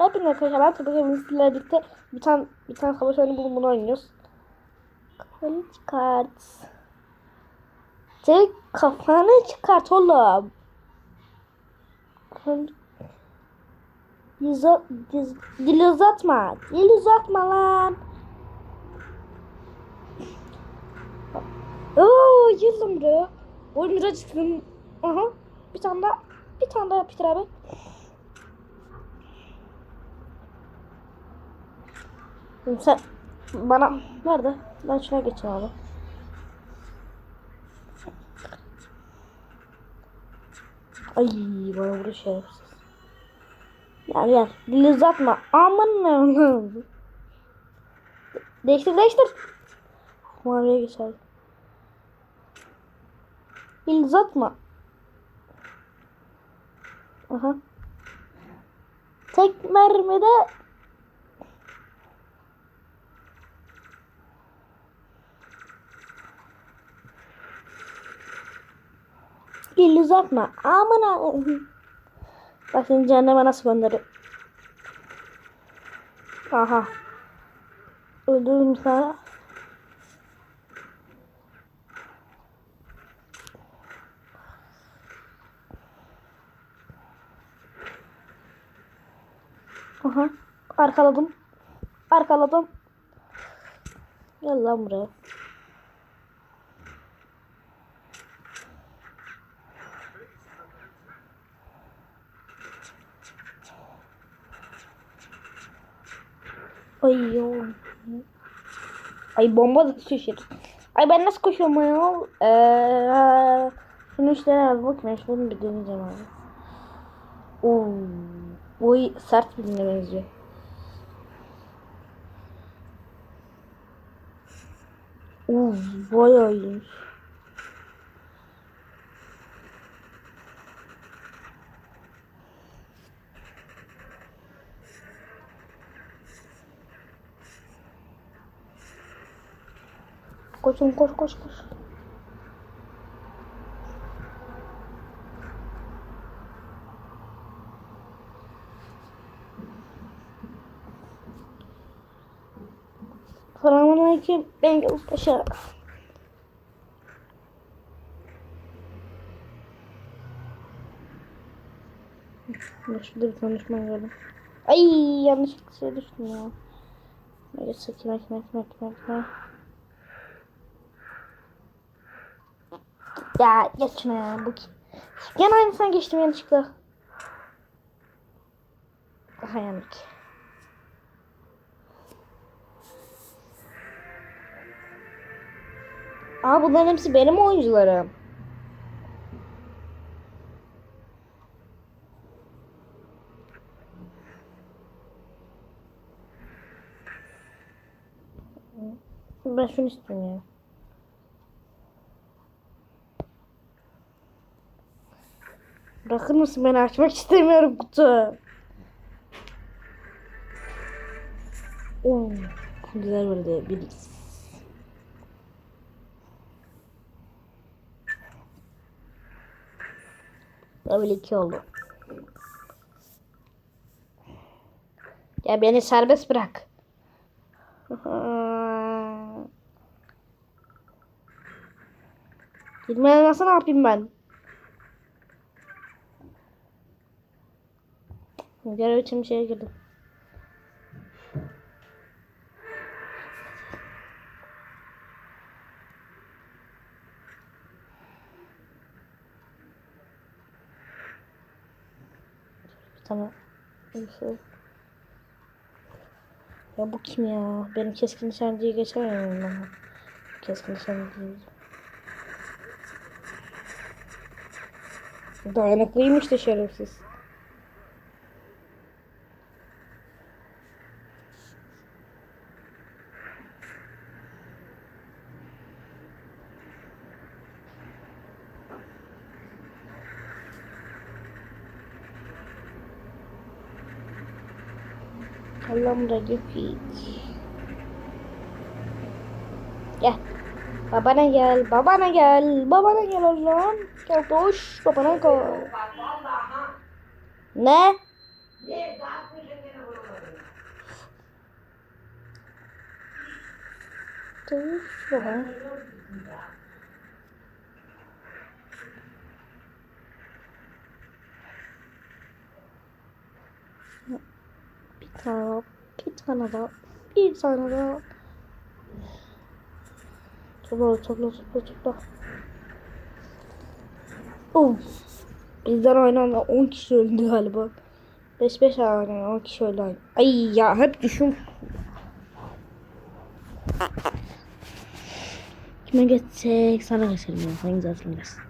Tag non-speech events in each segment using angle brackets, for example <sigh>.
Hepinize arkadaşlar ben ki sizlerle birlikte bir tane bir tane savaş oyunu bulup bunu oynuyoruz. Kafanı çıkart. Tek kafanı çıkart oğlum. Dil uzatma. Dil uzatma lan. Oo, yıldım buraya. Oyun biraz çıktım. Aha. Bir tane daha. Bir tane daha Peter abi. Sen bana nerede? Ben şuna geçeyim abi. Ay bana vuruyor şerefsiz. Gel gel. Dili uzatma. Aman ne Değiştir değiştir. Maviye geçer. Dili uzatma. Aha. Tek mermide Dil uzatma. Aman. Bak şimdi cehenneme nasıl gönderiyor. Aha. Öldürdüm sana. Aha. Arkaladım. Arkaladım. Gel lan buraya. Ay yo. Ay bomba da şişir. Ay ben nasıl koşuyorum ya? Eee, şunu işte al bakayım. Şunu bir deneyeceğim abi. Oo, oy sert birine benziyor. Oo, bayağı iyiymiş. Koşun koş koş koş. Selamünaleyküm. Ben Yavuz Paşa. Şurada bir konuşma gördüm. Ay yanlışlıkla şey düştüm ya. Neyse kime kime kime kime kime. Ya geç şuna ya bu? Yan aynısından geçtim yanlışlıkla. Daha yanlış. Aa bunların hepsi benim oyuncularım. Ben şunu istiyorum ya. Bırakır mısın beni açmak istemiyorum kutu. Oo, güzel böyle bir Böyle iki oldu. Ya beni serbest bırak. <laughs> Gitmeden nasıl ne yapayım ben? İçin bir şeye girdim. Tamam. Neyse. Ya bu kim ya? Benim keskin nişancıyı geçemiyorum ben. Keskin nişancıyı. Dayanıklıymış da şerefsiz. How long Kolomra Gökik. Gel. Babana gel, babana gel, babana gel oğlum. Gel koş, babana koş. Ne? Koş babana. Daha, bir tane daha, bir tane daha. Topla, topla, topla, topla. Oh. Bizden aynı anda 10 kişi öldü galiba. 5-5 aynı anda 10 kişi öldü aynı. Ay ya hep düşün. Kime geçsek sana geçelim ya. Sen güzelsin biraz.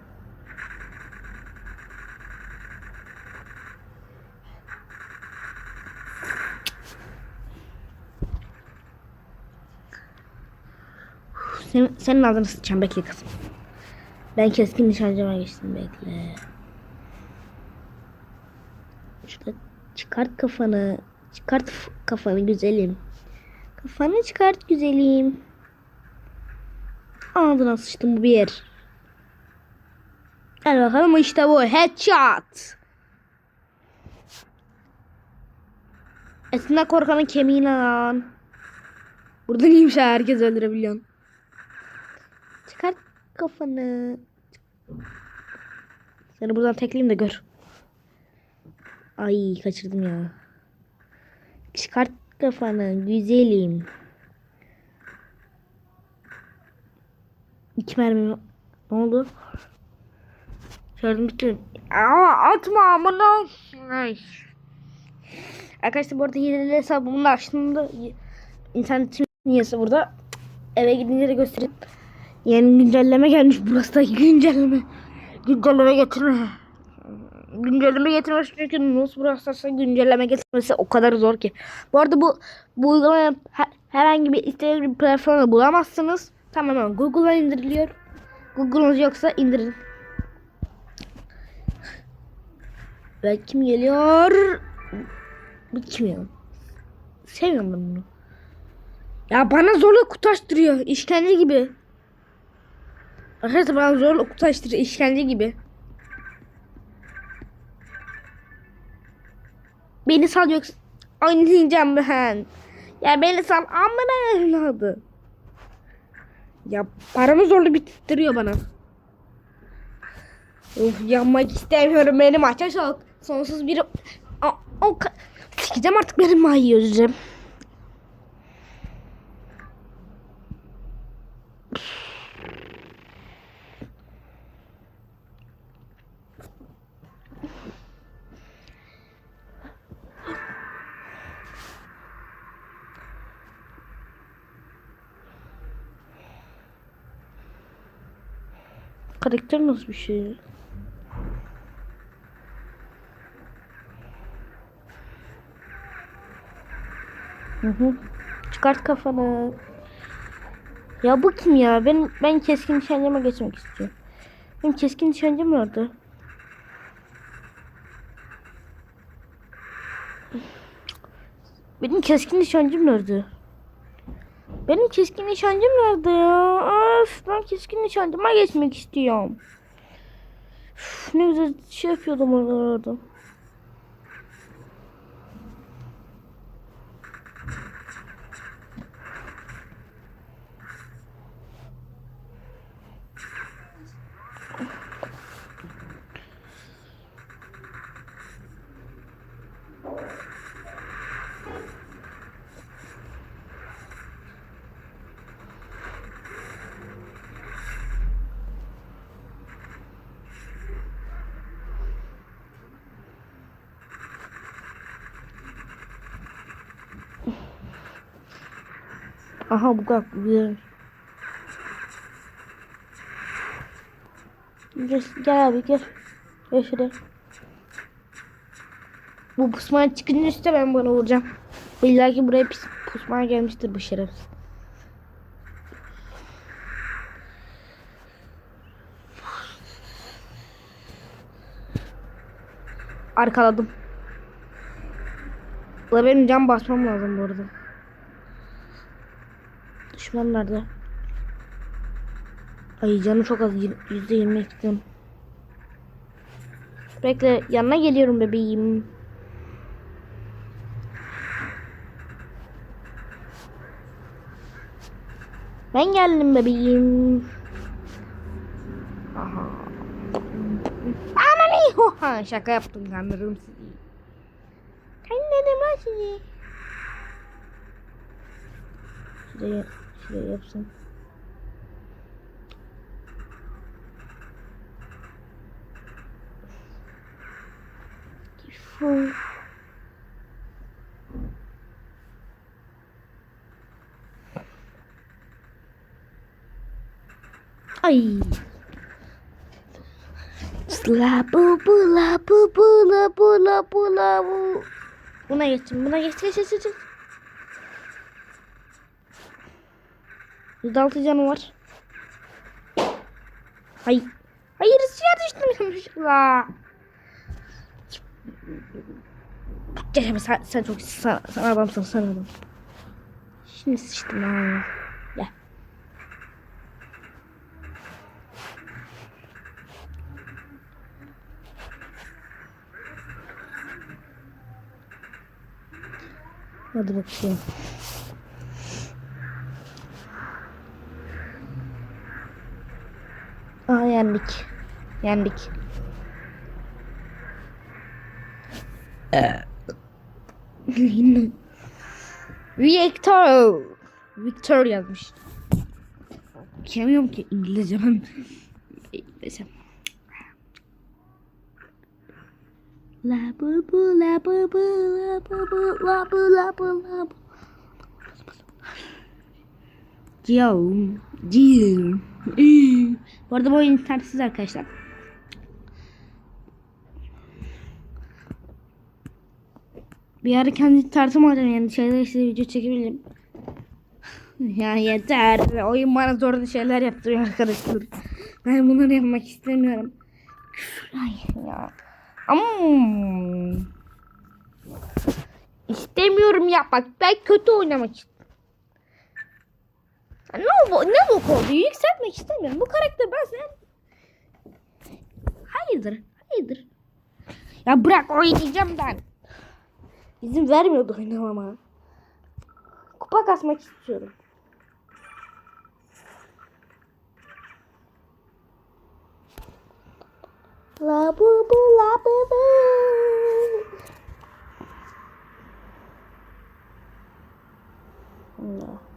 Senin, senin adını sıçacağım bekle kızım. Ben keskin nişancıma geçtim bekle. Şurada çıkart kafanı. Çıkart kafanı güzelim. Kafanı çıkart güzelim. Ağzına sıçtım bu bir. Gel bakalım işte bu headshot. Etinden korkanın kemiğine lan. Burada neymiş herkes öldürebiliyorsun. Çıkart kafanı. Seni buradan tekleyeyim de gör. Ay kaçırdım ya. Çıkart kafanı güzelim. İki mermi mi? Ne oldu? Şarjım bitti. Aa atma amına. Ay. Arkadaşlar bu arada hileli hesabımı da açtığımda internetim niyesi burada. Eve gidince de göstereyim. Yeni güncelleme gelmiş. Burası da güncelleme. Güncelleme getirme. Güncelleme getirmesi çünkü nasıl burası güncelleme getirmesi o kadar zor ki. Bu arada bu bu uygulamayı he- herhangi bir istediğiniz bir platformda bulamazsınız. Tamamen Google'dan indiriliyor. Google'unuz yoksa indirin. Ve kim geliyor? Sevmiyorum ben bunu. Ya bana zorla kutu açtırıyor. İşkence gibi. Arkadaşlar bana zorla kutu açtırıyor. işkence gibi. Beni sal yoksa oynayacağım ben. Ya beni sal amına evladı. Ya paramı zorla bitirdiriyor bana. Of yanmak istemiyorum benim maça çok. Sonsuz bir... O, o, Sikeceğim artık benim mayı özleyeceğim. Karakter nasıl bir şey? Hı hı. Çıkart kafanı. Ya bu kim ya? Ben ben keskin nişancıma geçmek istiyorum. Benim keskin nişancım nerede? Benim keskin nişancım nerede? Benim keskin nişancım nerede ya? Öf, ben keskin nişancıma geçmek istiyorum. Üf, ne güzel şey yapıyordum oralarda. Aha bu kadar güzel. Gel, gel abi gel. Gel şuraya. Bu pusmaya çıkınca işte ben bunu vuracağım. İlla ki buraya pis, pusmaya gelmiştir bu şerefsiz. Arkaladım. Ulan benim cam basmam lazım bu arada. Düşman nerede? Ay canım çok az. Yüzde yirmi ektim. Bekle yanına geliyorum bebeğim. Ben geldim bebeğim. Aha. Anani. Şaka yaptım kandırdım sizi. Kandırdım lan sizi. Şuraya, Full. Ay. La bu bu la bu bu la bu la bu la bu. Buna geçtim. Buna geç geç geç geç. Yüzde altı canı var. Hay. Hayır suya düştüm yanlışlıkla. Gel sen, sen çok sen, sen adamsın sen adam. Şimdi sıçtım ha. Gel. Hadi bakayım. Aa yendik. Yendik. <laughs> Victor. Victor yazmış. Okuyamıyorum ki İngilizce ben. Neyse. La bu bu la bu bu la bu bu la bu la bu la bu. Jill. Üü. Bu arada bu oyun internetsiz arkadaşlar. Bir ara kendi internetim alacağım yani şeyler işte video çekebilirim. <laughs> Ya yeter. Oyun bana zorlu şeyler yaptırıyor arkadaşlar. Ben bunları yapmak istemiyorum. Küfür ay ya. Ama istemiyorum yapmak. Ben kötü oynamak istiyorum. Ne bu ne bu oldu? Yükseltmek istemiyorum. Bu karakter ben sen. Hayırdır? Hayırdır? Ya bırak oynayacağım ben. İzin vermiyordu oynamama. Kupa kasmak istiyorum. La bu bu la bu bu. Allah.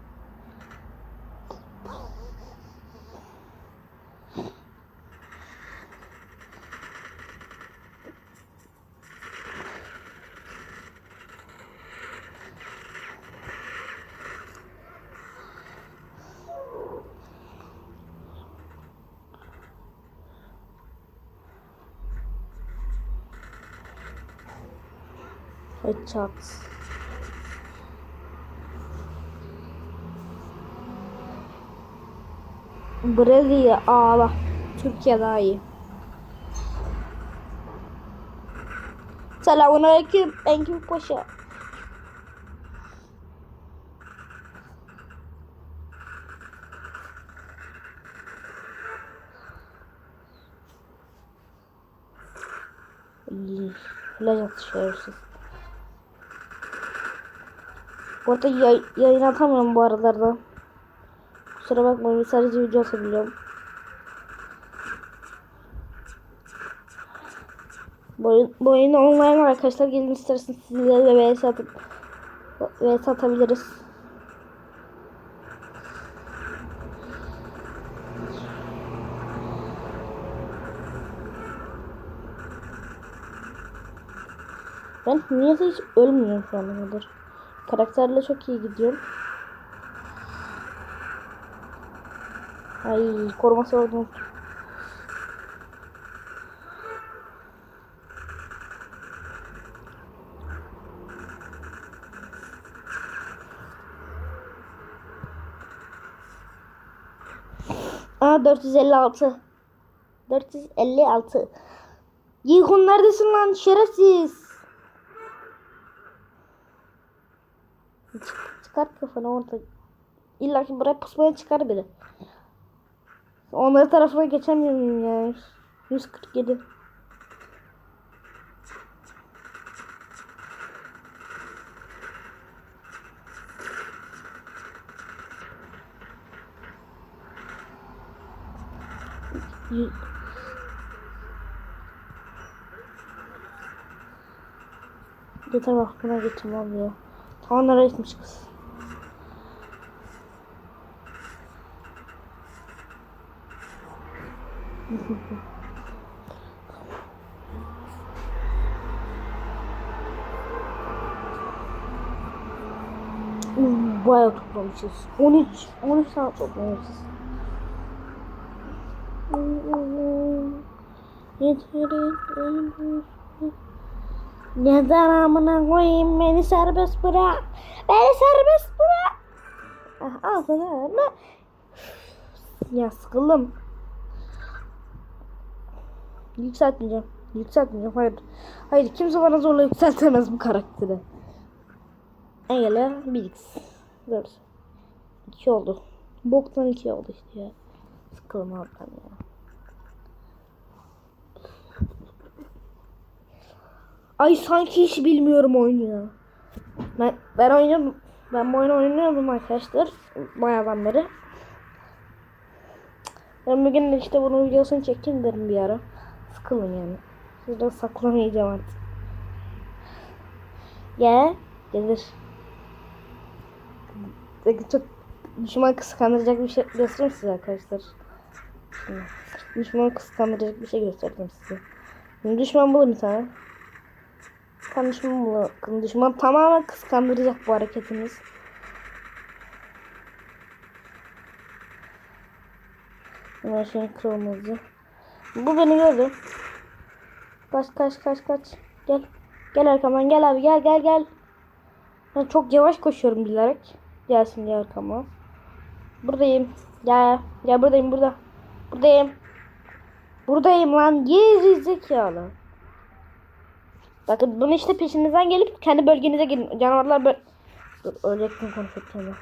Headshot. Brezilya ağla. Türkiye daha iyi. Selamünaleyküm Engin Paşa. Flash atışıyorsunuz. Bu arada yay, yayın atamıyorum bu aralarda. Kusura bakmayın sadece video atabiliyorum. Bu, oyun- bu oyun online arkadaşlar. Gelin isterseniz sizlerle vs atıp vs atabiliriz. Ben niye hiç ölmüyorum şu ana kadar. Karakterle çok iyi gidiyorum. Ay koruması oldum. Aa 456. 456. Yıkun neredesin lan şerefsiz? Çıkar kafanı orada. İlla ki buraya pusmaya çıkar biri. Onların tarafına geçemiyorum ya. 147. Y- Yeter bak buna geçim abi ya. Nereye gitmiş kız? Bayağı toplamışız. 13, 13 tane toplamışız. Neden amına koyayım beni serbest bırak. Beni serbest bırak. Ah, sana ne? Ya sıkıldım. Yükseltmeyeceğim. Yükseltmeyeceğim. Hayır. Hayır kimse bana zorla yükseltemez bu karakteri. Engeller 1x. 4. 2 oldu. Boktan 2 oldu işte ya. Sıkıldım abi ben ya. Ay sanki hiç bilmiyorum oyunu ya. Ben, ben oynuyorum. Ben bu oyunu oynuyordum arkadaşlar. Bayağıdan beri. Ben bugün de işte bunun videosunu çekeyim derim bir ara. Sıkılın yani. Sizden saklamayacağım artık. Ya gelir. Çok düşman kıskandıracak bir şey göstereyim size arkadaşlar. Düşman kıskandıracak bir şey gösterdim size. Şimdi düşman bulun bir tane. Kan düşman bulun. Düşman tamamen kıskandıracak bu hareketiniz. Hemen şey kırmızı. Bu beni gördü. Kaç kaç kaç kaç. Gel. Gel arkamdan gel abi gel gel gel. Ben çok yavaş koşuyorum bilerek. Gelsin gel arkama. Buradayım. Gel. Gel buradayım burada. Buradayım. Buradayım lan. Geri zekalı. Bakın bunu işte peşinizden gelip kendi bölgenize girin. Canavarlar böyle... Ölecektim konuşurken.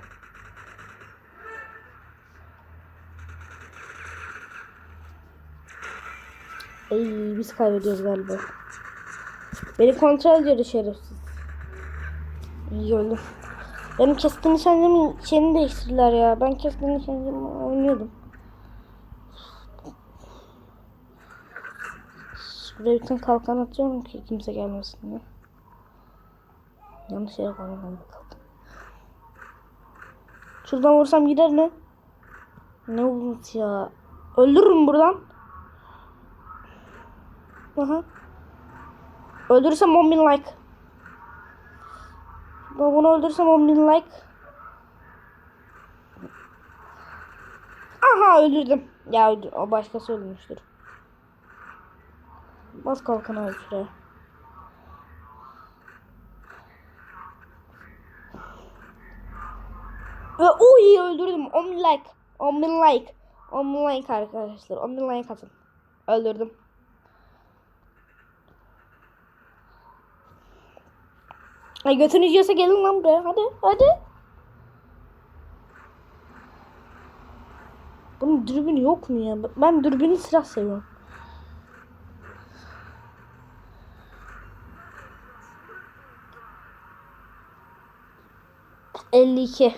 Ya. Ey biz kaybediyoruz galiba. Beni kontrol ediyordu şerefsiz. İyi öldüm. Benim keskin nişancımın şeyini değiştirdiler ya. Ben keskin nişancımı oynuyordum. Şuraya tane kalkan atıyorum ki kimse gelmesin diye. Yanlış yere bu kalkan. Şuradan vursam gider mi? Ne umut ya. Öldürürüm buradan. Aha. Öldürürsem 10 bin like. Ben bunu öldürürsem 10 bin like. Aha öldürdüm. Ya o başkası öldürmüştür. Bas kalkan abi şuraya. Ve o iyi öldürdüm. 10 bin like. 10 bin like. 10 bin like arkadaşlar. 10 bin like atın. Öldürdüm. Ay götünü yiyorsa gelin lan buraya. Hadi hadi. Bunun dürbünü yok mu ya? Ben dürbünü silah seviyorum. Elli iki.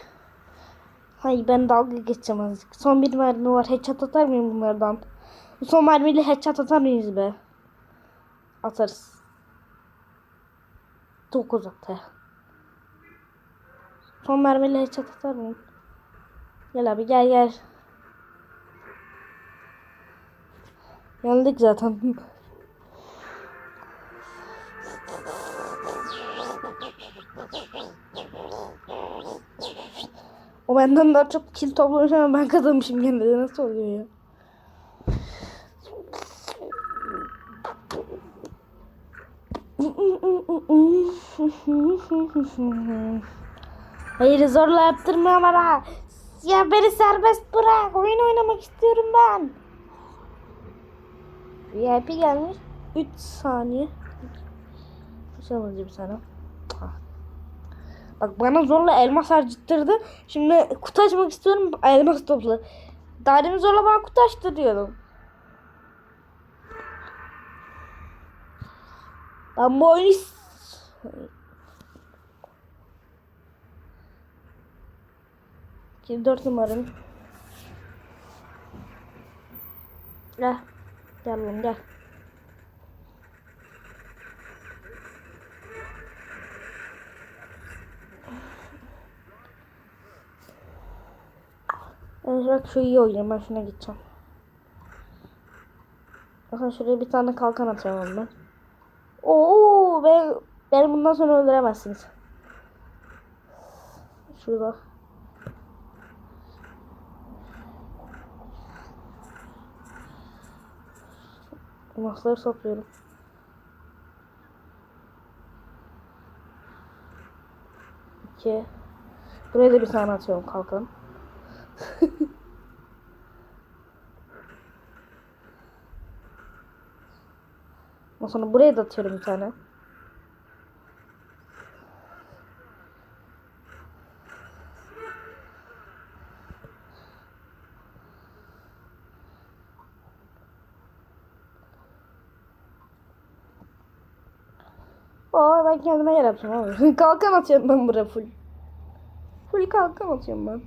Hay ben dalga geçeceğim azıcık. Son bir mermi var. Headshot atar mıyım bunlardan? Bu son mermiyle headshot atar mıyız be? Atarız. 9 atı. Son mermiyle headshot atar mıyım? Gel abi gel gel. Yandık zaten. O benden daha çok kill toplamış ama ben kazanmışım gene de nasıl oluyor ya? Hayır zorla yaptırma bana. Ya beni serbest bırak. Oyun oynamak istiyorum ben. VIP gelmiş. 3 saniye. Tane. Ah. Bak bana zorla elmas harcattırdı. Şimdi kutu açmak istiyorum. Elmas topla. Daha zorla bana kutu açtırıyordum. Ben bu oyunu... Şimdi 4 numaram. Gel. Gel oğlum gel. Bak şu iyi oynuyor. Ben şuna gideceğim. Bakın şuraya bir tane kalkan atıyorum ben. Oo ben beni bundan sonra öldüremezsiniz. Şurada. Masları topluyorum. İki. Buraya da bir tane atıyorum kalkan. <laughs> Ondan sonra buraya da atıyorum bir tane. Aa ben kendime yer yaptım abi. kalkan atıyorum ben buraya full. Full kalkan atıyorum ben.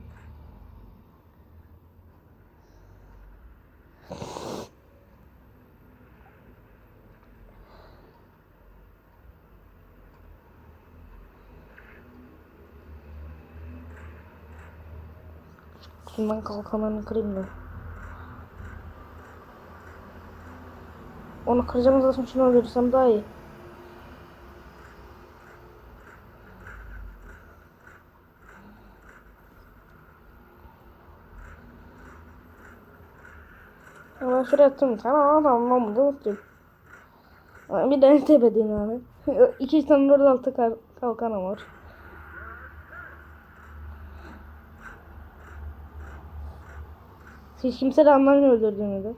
Şundan kalkanlarını kırayım da. Onu kıracağım zaten şunu öldürürsem daha iyi. Ya Ben şuraya attım bir tane ama tamam ben burada mutluyum. Bir de tepedeyim yani. <laughs> İki tane dört altı kal kalkanım var. Hiç kimse de anlamıyor öldürdüğümü de.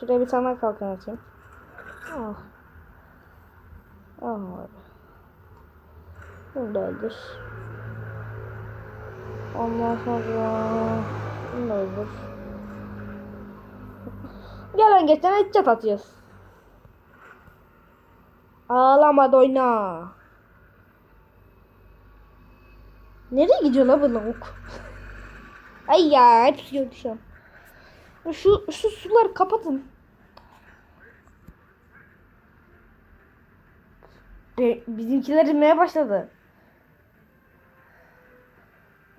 Şuraya bir tane kalkan atayım. Ah. Ah abi. Bunu öldür. Ondan sonra bunu da öldür. Gelen geçen headshot atacağız. Ağlama doyna. Nereye gidiyor la bu lavuk? Ay ya hepsi gördü şu an. Şu, şu suları kapatın. Bizimkiler inmeye başladı.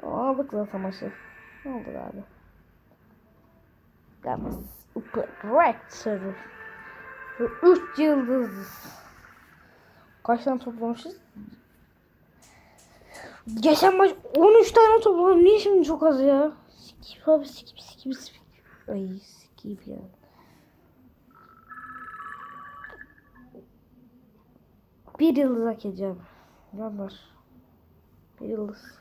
Aldık zaten maçı. Ne oldu abi? Gamma Operator. 3 yıldız. Kaç tane toplamışız? Geçen maç 13 tane topladım. Niye şimdi çok az ya? Skip abi skip skip skip. Ay skip ya. Bir yıldız hak edeceğim. Yanlar. Bir yıldız.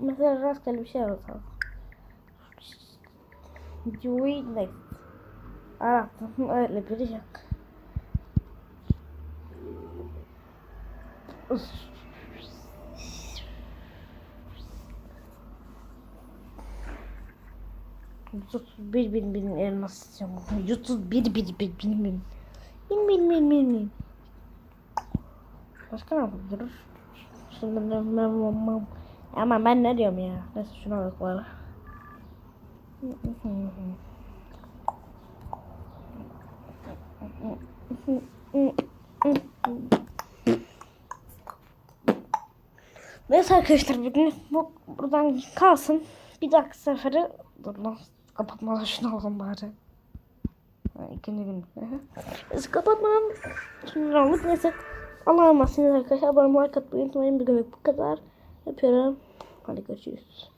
Mesela rastgele bir şey olsa. Joey next. Arattım öyle biri yok. Yutuz bir bin bin elmas istiyorum. Yutuz bir bir bir bin bin. Bin bin bin bin bin. Başka ne yapabiliriz? Ama ben ne diyorum ya? Neyse şuna bak bana. Neyse arkadaşlar bugün bu buradan kalsın. Bir dahaki sefere dur lan kapatmadan şunu alalım bari. İkinci gün. Biz kapatmadan şunu aldık neyse. Allah'a emanet arkadaşlar. Abone olmayı, like atmayı unutmayın. Bugünlük bu kadar. Yapıyorum. Hadi görüşürüz.